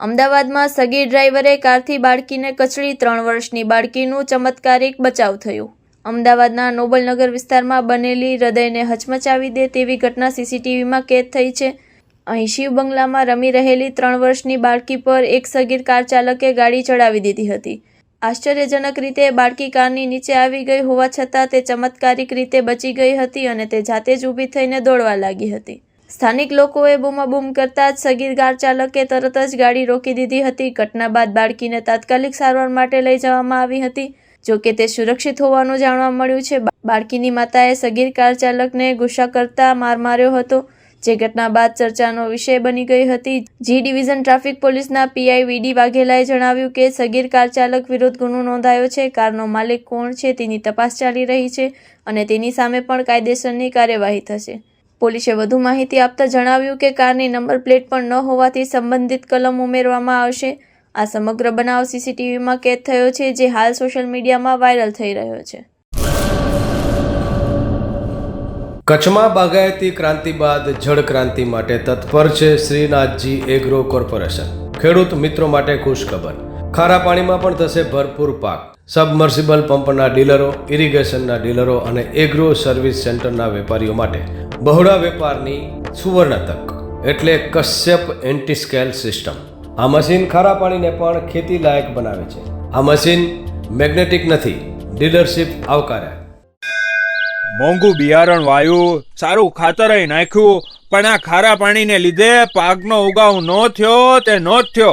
અમદાવાદમાં સગીર ડ્રાઈવરે કારથી બાળકીને કચડી ત્રણ વર્ષની બાળકીનું ચમત્કારિક બચાવ થયું. અમદાવાદના નોબલનગર વિસ્તારમાં બનેલી હૃદયને હચમચાવી દે તેવી ઘટના સીસીટીવીમાં કેદ થઈ છે. અહીં શિવ બંગલામાં રમી રહેલી ત્રણ વર્ષની બાળકી પર એક સગીર કાર ચાલકે ગાડી ચડાવી દીધી હતી. આશ્ચર્યજનક રીતે બાળકી કારની નીચે આવી ગઈ હોવા છતાં તે ચમત્કારિક રીતે બચી ગઈ હતી અને તે જાતે જ ઊભી થઈને દોડવા લાગી હતી. સ્થાનિક લોકોએ બૂમાબૂમ કરતા જ સગીર કાર ચાલકે તરત જ ગાડી રોકી દીધી હતી. ઘટના બાદ બાળકીને તાત્કાલિક સારવાર માટે લઈ જવામાં આવી હતી. જો કે તે સુરક્ષિત હોવાનું જાણવા મળ્યું છે. બાળકીની માતાએ સગીર કાર ચાલકને ગુસ્સા કરતા માર માર્યો હતો, જે ઘટના બાદ ચર્ચાનો વિષય બની ગઈ હતી. જી ડિવિઝન ટ્રાફિક પોલીસના પીઆઈ વીડી વાઘેલાએ જણાવ્યું કે સગીર કાર ચાલક વિરુદ્ધ ગુનો નોંધાયો છે. કારનો માલિક કોણ છે તેની તપાસ ચાલી રહી છે અને તેની સામે પણ કાયદેસરની કાર્યવાહી થશે. પોલીસે વધુ માહિતી આપતા જણાવ્યું કે કારની નંબર પ્લેટ પણ ન હોવાથી સંબંધિત કલમ ઉમેરવામાં આવશે. આ સમગ્ર બનાવ સીસીટીવીમાં કેદ થયો છે, જે હાલ સોશિયલ મીડિયામાં વાયરલ થઈ રહ્યો છે. કચ્છમાં બાગાયતી ક્રાંતિ બાદ જળ ક્રાંતિ માટે તત્પર છે શ્રીનાથજી એગ્રો કોર્પોરેશન. ખેડૂત મિત્રો માટે ખુશખબર. ખારા પાણીમાં પણ થશે ભરપૂર પાક. સબમર્સિબલ પંપના ડીલરો, ઇરિગેશનના ડીલરો અને એગ્રો સર્વિસ સેન્ટરના વેપારીઓ માટે બહોળા વેપારની સુવર્ણ તક એટલે કશ્યપ એન્ટીસ્કેલ સિસ્ટમ. આ મશીન ખારા પાણીને પણ ખેતી લાયક બનાવે છે. આ મશીન મેગ્નેટિક નથી, ડીલરશીપ આવકાર્યા મોંઘું બિયારણ વાયું, સારું ખાતર નાખ્યું, પણ આ ખારા પાણીને લીધે પાકનો ઉગાવ ન થયો તે ન થયો.